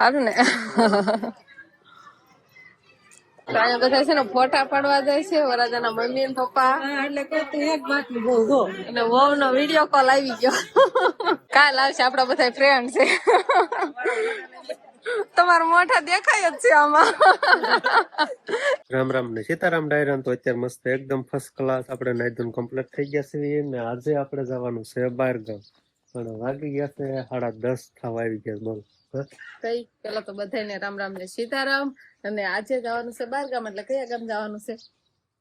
સારું ને. અહીંયા બધા છે ને ફોટા પાડવા જાય છે વરાજાના મમ્મી ને પપ્પા. એટલે કહું એક બાકી બહુ જો અને વહુ નો વીડિયો કોલ આવી ગયો. કાલ આવશે આપડા બધા ફ્રેન્ડ છે તમારા મોઢા દેખાય જ છે આમાં. રામ રામ ને સીતારામ ડાયરાન તો અત્યારે મસ્ત એકદમ ફર્સ્ટ ક્લાસ આપણે નાઈધન કમ્પ્લીટ થઈ ગયા છે ને આજે આપણે જવાનું છે બાર ગામ પણ વાગી ગયા છે સાડા દસ થવા આવી ગયા બોલ? કઈ? પેલા તો બધાને રામ રામ ને સીતારામ અને આજે જવાનું છે બાર ગામ એટલે કયા ગામ જવાનું છે?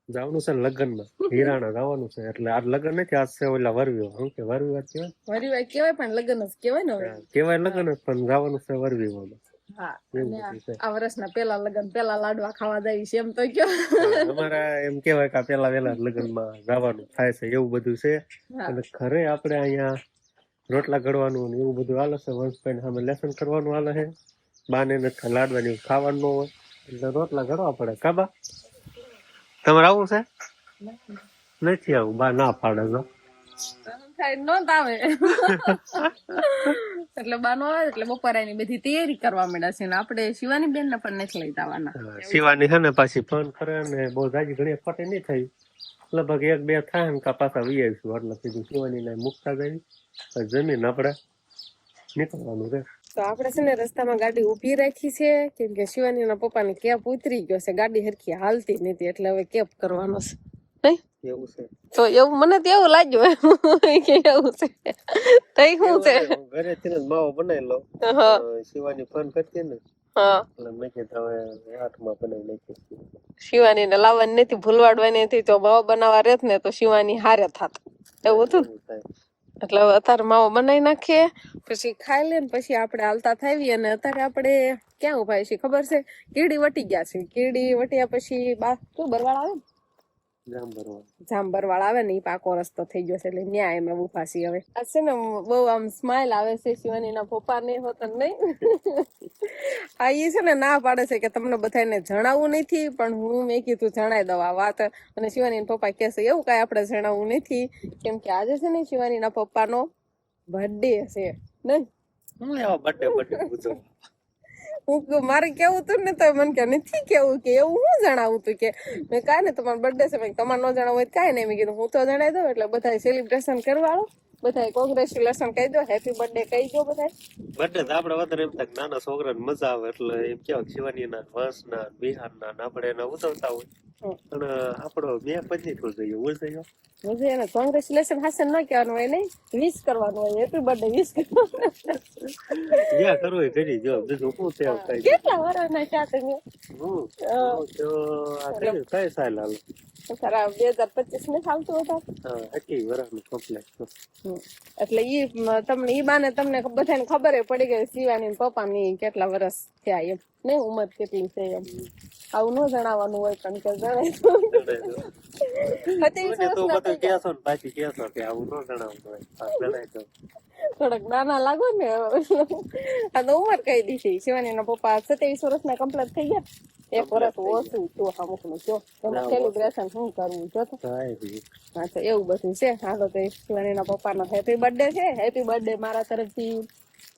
જવાનું છે લગ્નમાં. હીરાણા જવાનું છે. એટલે આ લગ્ન નથી આજ છે ઓલા વરવીઓ. હું કે વરવી વાત કહેવાય? વરી કેવાય પણ લગ્ન જ કેવાય ને કેવાય લગ્ન જ પણ જવાનું છે વરવીઓમાં. હા આ- વર્ષના પેલા લગ્ન પેલા લાડવા ખાવા જાય છે એમ તો કયો. અમારા એમ કેવાય કે પેલા વેલા લગ્નમાં જવાનું થાય છે એવું બધું છે. અને ખરે આપણે અહીંયા રોટલા ઘડવાનું ને એવું બધું હાલે છે. વંશભાઈ સામે લેસન કરવાનું હાલે છે. બાને ને લાડવાની ખાવાનું ન હોય. એટલે રોટલા ઘડવા પડે. કાબા તમારે આવું છે? નથી આવું. બા ના પાડે તો એટલે બાનો આવે એટલે બપોરે ની બધી તૈયારી કરવા માંડ્યા છે ને આપણે શિવાની બેન ને પણ નથી લઈ જવાના. શિવાની છે ને પાછી ફોન કરે ને બહુ જાજી ઘણી ખોટી નહીં થઈ. લગભગ એક બે થાય ને પાછા વી આવીશું એટલે કીધું શિવાની ને મુકતા જઈ જમીન આપણે નીકળવાનું છે. તો આપણે છે ને રસ્તામાં ગાડી ઊભી રાખી છે કેમ કે શિવાની ના પપ્પાને કેપ ઉતરી ગયો છે. ગાડી હરખી હાલતી નથી એટલે હવે કેપ કરવાનો છે. એવું છે. તો એવું મને તો એવું લાગ્યું કે એવું છે. તઈ શું છે? ઘરે થી માવો બનાવી લો હા શિવાની ફોન કરતી ને. શિવાની ને લાવવાની નથી ભૂલવાડવાની તો માવો બનાવવા રેત ને તો શિવાની હારે થાત. એવું હતું ને? એટલે અત્યારે માવો બનાવી નાખીએ, પછી ખાઈ લે ને પછી આપણે હાલતા થાવી અને અત્યારે આપણે ક્યાં ઊભા છીએ ખબર છે? કીડી વટી ગયા છે. કીડી વટ્યા પછી બા શું બરવાળ આવે ને? જામ વાળા આવે ને એ પાકો રસ્તો થઈ ગયો છે એટલે ન્યાય એમ ઊભા છીએ હવે. આ છે ને બહુ આમ સ્માઇલ આવે છે શિવાની ના પપ્પા નહીં હોત નહીં. આ એ છે ને ના પાડે છે કે તમને બધાને જણાવવું નથી પણ હું મેં કીધું જણાઈ દઉં આ વાત. અને શિવાની પપ્પા પપ્પા કહેશે એવું કાંઈ આપણે જણાવવું નથી. કેમ કે આજે છે ને શિવાની ના પપ્પાનો બર્થડે છે. નહીં? હું એવા બર્થડે બર્થડે પૂછો? હું મારે કેવું હતું ને તો મને કે નથી કેવું કે, એવું હું જણાવું તું કે? મેં કાંઈ ને તમારો બર્થડે છે. મેં તમારે ન જણાવું હોય કાંઈ નહીં. મેં કીધું, હું તો જણાવી દઉં, એટલે બધા સેલિબ્રેશન કરવાળો. બધા કોંગ્રેચ્યુલેશન કહી દો હેપી બર્થડે કહી દો બધાય. બર્થડે તો આપણે વધારે એમ થાય નાના છોકરાને મજા આવે, એટલે એમ કેવા શિવાની ના વંશ ના બિહાર ના આપણે એને ઉતરતા હોય. પણ આપણો બે પછી થઈ જઈએ ઉજવ્યો મુજે એને કોંગ્રેચ્યુલેશન હાસન ન કહેવાનું હોય નહીં વિશ કરવાનું હોય હેપી બર્થડે વિશ કરવાનું. જ્યાં કરવું એ કરી જો બીજું શું એવું કઈ? કેટલા વર્ષના છે તમે? હું તો આ કઈ કઈ સાલ હાલ? તારા બે હજાર પચીસ ને ચાલતું હતા. હા અઢી વર્ષનું કમ્પ્લેટ. એટલે ઈ તમને ઈ બાને તમને બધાને ખબર પડી ગઈ શિવાની પપ્પા ની કેટલા વર્ષ થયા એમ. નહીં ઉંમર કેટલી છે એમ. આવું ન જણાવવાનું હોય કારણ કે જણાય તો. બધું ને ન થોડાક નાના લાગો ને આ તો ઉંમર કહી દીધી. શિવાની ના પપ્પા સત્યાવીસ વર્ષના કમ્પ્લીટ થઈ ગયા. એક વર્ષ ઓછું તો અમુકનું જો સેલિબ્રેશન શું કરવું જો તો. થાય છે. હા તો એવું બધું છે. હાલો તો શિવાનીના પપ્પાનો હેપી બર્થડે છે. હેપી બર્થડે મારા તરફથી. ને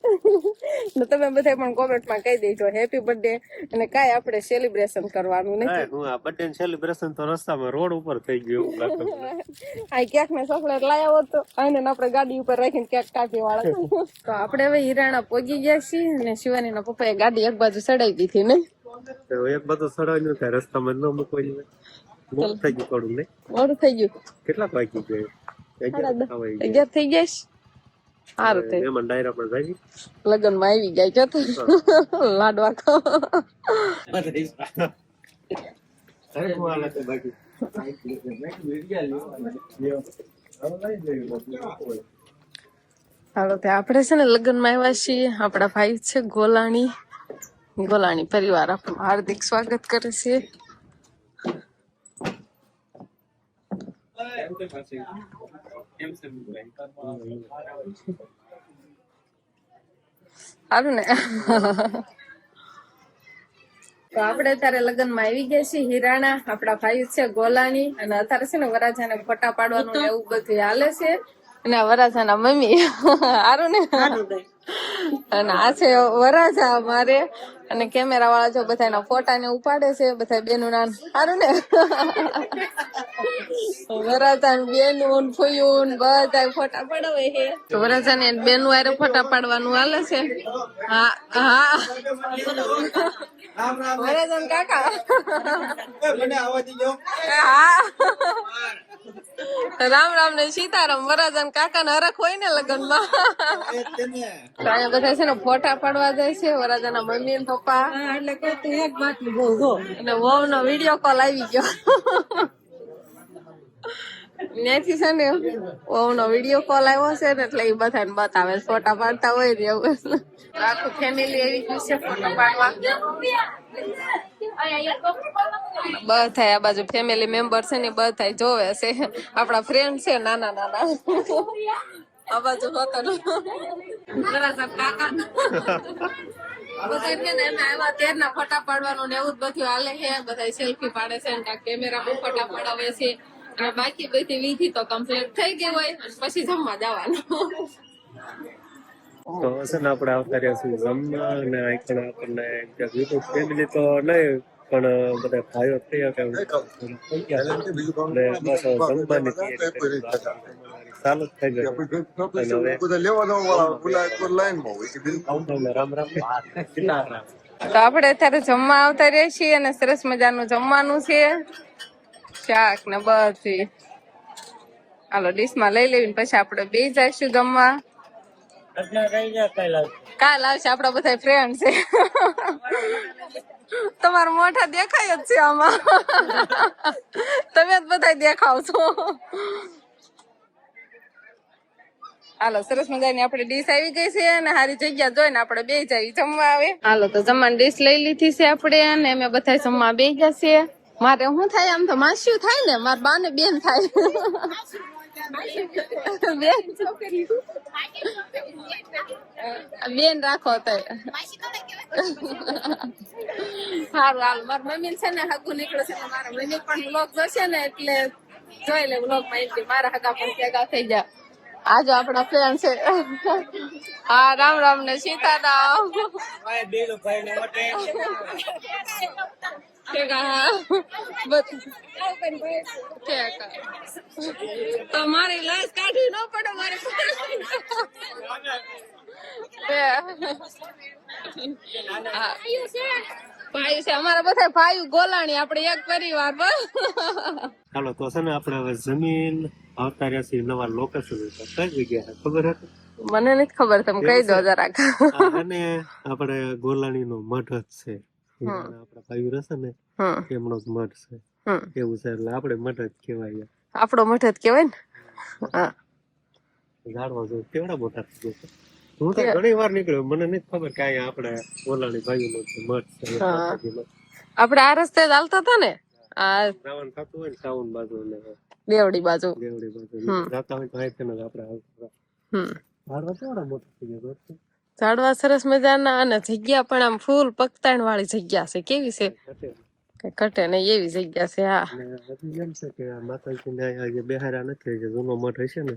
તમે બધા પણ કોમેન્ટમાં કહી દેજો હેપી બર્થડે અને કાંઈ આપણે સેલિબ્રેશન કરવાનું નથી. હું આ બર્થડે સેલિબ્રેશન તો રસ્તામાં રોડ ઉપર થઈ ગયું આ ક્યાંક મેં ચોકલેટ લાયા હોત તો આને આપણે ગાડી ઉપર રાખીને ક્યાંક કાપી વાળા. તો આપણે હવે હિરાણા પોગી ગયા છીએ અને શિવાનીના પપ્પાએ ગાડી એક બાજુ ચડાવી દીધી ને. એક બધું સડાવ્યું થાય રસ્તામાં ન મૂકવાની હોય. મોડું થઈ ગયું થોડું ને? મોડું થઈ ગયું. કેટલાક વાગી ગયું? અગિયાર ગયા. થઈ ગયા છે. સારું થઈ મહેમાન ડાયરા પર જાય લગ્નમાં આવી જાય છે તો લાડવા ખાવા. હાલો તે આપણે છે ને લગ્નમાં આવ્યા છીએ. આપણા ભાઈ છે ગોલાણી. ગોલાણી પરિવાર આપણું હાર્દિક સ્વાગત કરે છે. સારું ને. તો આપણે અત્યારે લગ્નમાં આવી ગયા છીએ હિરાણા આપણા ભાઈ છે ગોલાણી અને અત્યારે છે ને વરાજાને ફોટા પાડવાનું ને એવું બધું હાલે છે. અને વરાજા વરાજાના મમ્મી. સારું ને. અને આ છે વરાજા અમારે. અને કેમેરા વાળા જો બધા એના ફોટા ને ઉપાડે છે બધા બેનું નામ સારું ને. વરાજા ને બેનું ને ફૂયું ને બધા ફોટા પડાવે છે. તો વરાજા ને બેનું આરે ફોટા પાડવાનું હાલે છે. હા હા. વરાજા ને કાકા. હા. રામ રામ ને સીતારામ વરાજા કાકા ને હરખ હોય ને લગ્નમાં બધા છે ને ફોટા પાડવા જાય છે વરાજાના મમ્મી ને પપ્પા. એટલે કહું તું એક બાકી બહુ જો એટલે વહુ નો વીડિયો કોલ આવી ગયો. નેથી છે ને વહુ નો વીડિયો કોલ આવ્યો છે ને એટલે એ બધાને બતાવે ફોટા પાડતા હોય ને એવું. આખું ફેમિલી આવી ગયું છે ફોટા પાડવા. બધા આ બાજુ ફેમિલી મેમ્બર છે ને બધા જોવે છે. આપણા ફ્રેન્ડ છે નાના નાના. બાજુ હોતો કાકા બધા છે ને એમને આવ્યા ત્યારના ફોટા પાડવાનું ને એવું જ બધું હાલે છે. બધા સેલ્ફી પાડે છે ને કાંઈક કેમેરામાં ફોટા પડાવે છે. બાકી બધી વિધિ તો કમ્પ્લીટ થઈ ગઈ હોય પછી જમવા જવાનું. તો છે ને આપણે આવતા રહ્યા છીએ જમવા અને અહીં આપણને યુટ્યુબ ફેમિલી તો નહીં પણ બધા ભાઈઓ થયા કે છે. જમવાની. ચાલુ જ થઈ ગયું બધા વાળા પેલા એક લાઈનમાં હોય કે બિલ આવતા રામ રામ તો આપણે અત્યારે જમવા આવતા રહીએ છીએ અને સરસ મજાનું જમવાનું છે શાક ને બધી હાલો ડીશમાં લઈ લેવી પછી આપણે બે જઈશું જમવા કાલ આવશે આપડા બધા ફ્રેન્ડ છે તમારા મોઢા દેખાય જ છે આમાં તમે જ બધા દેખાવ છો હાલો સરસ મજાની આપણે ડીશ આવી ગઈ છે અને સારી જગ્યા જોઈને આપણે બે જઈ જમવા આવે. હાલો તો જમવાની ડીશ લઈ લીધી છે આપણે અને અમે બધા જમવા બે ગયા છે મારે શું થાય આમ તો માસ્યું થાય ને મારા બા ને બેન થાય. બેન રાખો તો. સારું હાલ મારા મમ્મી છે ને હગું નીકળે છે મારા મમ્મી પણ વ્લોગ જોશે ને એટલે જોઈ લે વ્લોગમાં મારા હગા પણ ભેગા થઈ જાય આજો આપણા ફ્રેન્ડ છે. હા રામ રામ ને સીતારામ. ભેગા હા. બધું મારી લાશ કાઢી ન પડે મારે ભાઈ છે. અમારા બધા ભાઈ ગોલાણી આપણે એક પરિવાર બસ. હાલો તો છે ને આપણે હવે જમીન આવતા રહ્યા છીએ નવા લોકેશન ઉપર કઈ જગ્યા છે? ખબર હતી? મને નથી ખબર તમે કહી દો જરાક. અને આપણે ગોલાણી નો મઠ જ છે. આપણા ભાઈઓ રહેશે ને એમનો જ મઠ છે. એવું છે એટલે આપણે મઠ જ કહેવાય. આપણો મઠ જ કહેવાય ને? હા. જો કેવડા મોટા થઈ જશે છે? હું તો ઘણી વાર નીકળ્યો મને નથી ખબર કે અહીંયા આપણે ગોલાણી ભાઈ નો મઠ છે. આપણે આ રસ્તે જ હાલતા હતા ને? આ શ્રાવણ થતું હોય ને શ્રાવણ બાજુ દેવડી બાજુ. દેવડી બાજુ. હમ. હોય તો અહીંથી આપણે ઝાડવા સરસ મજાના અને જગ્યા પણ આમ ફૂલ પગતાણ વાળી જગ્યા છે. કેવી છે? કટે ને એવી જગ્યા છે હા. એમ છે કે માતાજી ને આજે બેહારા નથી કે જૂનો મઠ હશે ને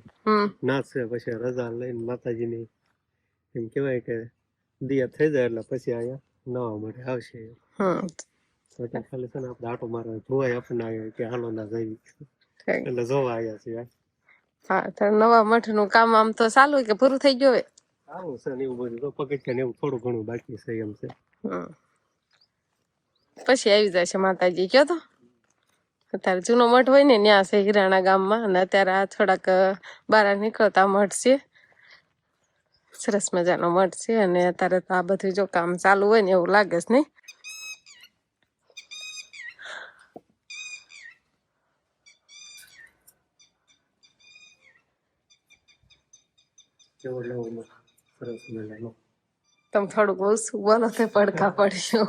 ના છે પછી રજા લઈને માતાજી ની એમ કેવાય કે દિયા થઈ જાય એટલે પછી અહીંયા નવા મઠે આવશે. હમ. એટલે ખાલી છે ને આપણે આટો મારવા જોવાય આપણને કે હાલો ના જઈ. એટલે જોવા આવ્યા છીએ. હા તો નવા મઠનું કામ આમ તો ચાલુ કે પૂરું થઈ ગયું આવું છે ને એવું બધું. તો પગથિયા ને એવું થોડું ઘણું બાકી છે એમ છે. પછી આવી છે માતાજી. કયો તો? અત્યારે જૂનો મઠ હોય ને ત્યાં છે હિરાણા ગામમાં અને અત્યારે આ થોડાક બહાર નીકળતા મઠ છે. સરસ મજાનો મઠ છે અને અત્યારે તો આ બધું જો કામ ચાલુ હોય ને એવું લાગે છે નહીં. કેવો નવો સરસ મજાનો તમે થોડુંક ઓછું બોલો તે પડકા પડશો.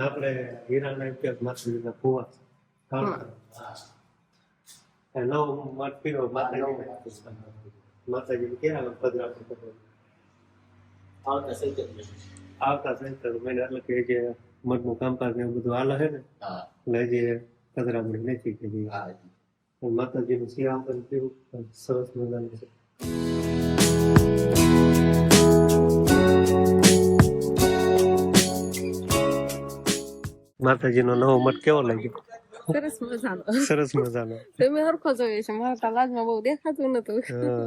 આપણે હીરાના ઇતિહાસ માછલીના કુવા નવ મઠ પીરો માતાજી માતાજી ક્યાં આવતા સહિત આવતા સહિત મહિના એટલે કે જે મઠનું કામકાજ ને એવું બધું હાલે છે ને એટલે જે પધરામણી નથી કરી માતાજીનું નો નવો મઠ કેવો લાગ્યો સરસ મજાનો સરસ મજાનો તમે હરખો જોયો છે મારા તાલાજમાં બહુ દેખાતું નતું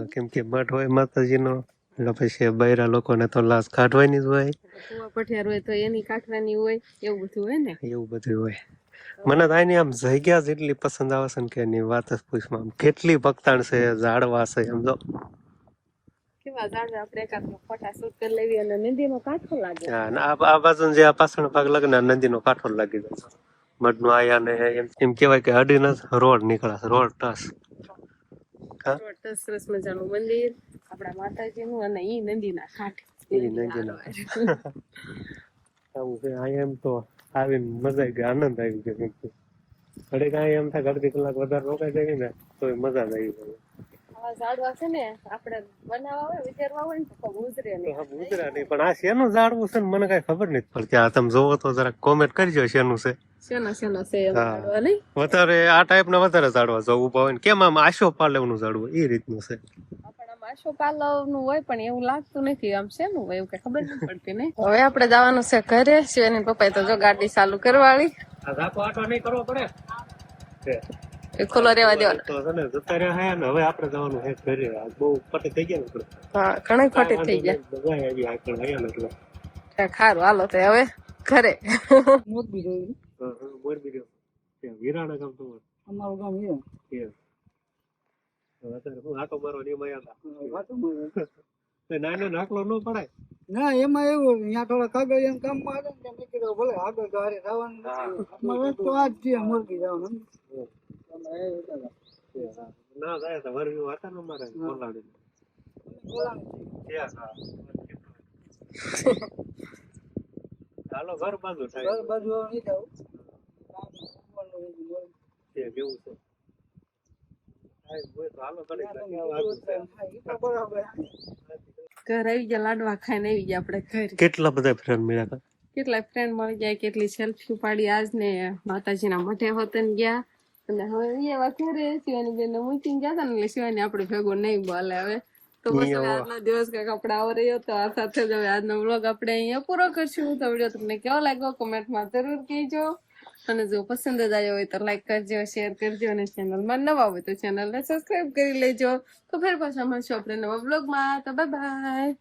કેમ કે મઠ હોય માતાજીનો એટલે પછી બૈરા લોકો ને તો લાશ કાઢવાની જ હોય પઠિયાર હોય તો એની કાઢવાની હોય એવું બધું હોય ને એવું બધું હોય મને તો આની આમ જગ્યા જેટલી પસંદ આવે છે ને કે એની વાત જ પૂછમાં. આમ કેટલી ભક્તાણ છે ઝાડવા છે એમ જો કેવા ઝાડ આપણે એકાદ ફોટા શૂટ કરી લેવી અને નદીનો કાંઠો લાગે. હા, આ આ બાજુ જે આ પાછળ ભાગ લાગે ને નદીનો કાંઠો લાગી જાય મઢનો આયા ને એમ એમ કહેવાય કે અડીને રોડ નીકળે રોડ ટસ. રોડ તો સરસ મજાનું મંદિર આપણા માતાજીનું અને ઈ નદીના કાંઠે. ઈ નદીના. આવું છે અહીંયા એમ તો. આવીને મજા આવી ગઈ આનંદ આવી ગયો કેમ કે ઘડીક એમ થાય અડધી કલાક વધારે રોકાઈ જાય ને તો મજા જ આવી જાય. આવા ઝાડવા છે ને આપણે બનાવવા હોય વિચારવા હોય ને તો ઉતરે નહીં. હા, નહીં પણ આ શેનું ઝાડવું છે ને મને કઈ ખબર નથી પડતી. આ તમે જોવો તો જરાક કોમેન્ટ કરજો શેનું છે. શેનો શેનો છે વધારે આ ટાઈપના વધારે ઝાડવા જો ઊભા હોય ને. કેમ આમ આશો પાલેવનું ઝાડવું એ રીતનું છે. આપણા માશો પાલવનું હોય પણ એવું લાગતું નથી. આમ શેનું હોય એવું કઈ ખબર નથી પડતી ને હવે આપણે જવાનું છે ઘરે. શિવાની પપ્પાએ તો જો ગાડી ચાલુ કરવાળી. આટો નહીં કરવો પડે? ખુલ્લો રહેવા દેવાનો. તો છે ને જતા રહ્યા ને હવે આપણે જવાનું છે ઘરે. બહુ પટી થઈ ગયા ને હા ઘણી ફાટી થઈ ગયા. સારું હાલો તો હવે ઘરે. મોરબી રહ્યું હા, હા, મોરબી રહ્યો. વિરાણા ગામ તમારું? અમારું ગામ એ હું આંટો મારો ને એમાં. વાતો નાનો નાકલો ન પડાય? ના એમાં એવું અહીંયા થોડા કાગળ એમ કામમાં આવે ને ત્યાં ભલે આગળ તો હારે જવાનું તો આ છે મોરબી જવાનું અમે એ હતા. ના જાય તો વરવી હતા ને મારે બોલાડી હાલો ઘર બાજુ. ઘર બાજુ નહીં જાવું. કામ કેવું છે? ઘર આવી ગયા લાડવા ખાઈને આવી ગયા આપણે ઘર. કેટલા બધા ફ્રેન્ડ મળ્યા હતા? કેટલા ફ્રેન્ડ મળી ગયા કેટલી સેલ્ફી પાડી આજ ને માતાજીના મઠે હોતન ગયા. અને હવે એવા ઘરે શિવાની બેન મૂકીને ગયા હતા ને એટલે શિવાની આપણે ભેગો નહીં બોલે હવે. તો બસ આજનો દિવસ કઈ કપડા આવો રહ્યો તો આ સાથે જ હવે આજનો વ્લોગ આપણે અહીંયા પૂરો કરશું. તો વીડિયો તમને કેવો લાગ્યો કોમેન્ટમાં જરૂર કહેજો. અને જો પસંદ જ આવ્યો હોય તો લાઈક કરજો શેર કરજો અને ચેનલમાં નવા હોય તો ચેનલને સબસ્ક્રાઇબ કરી લેજો તો ફેર પાછા મળશું આપણે નવા બ્લોગમાં તો બાય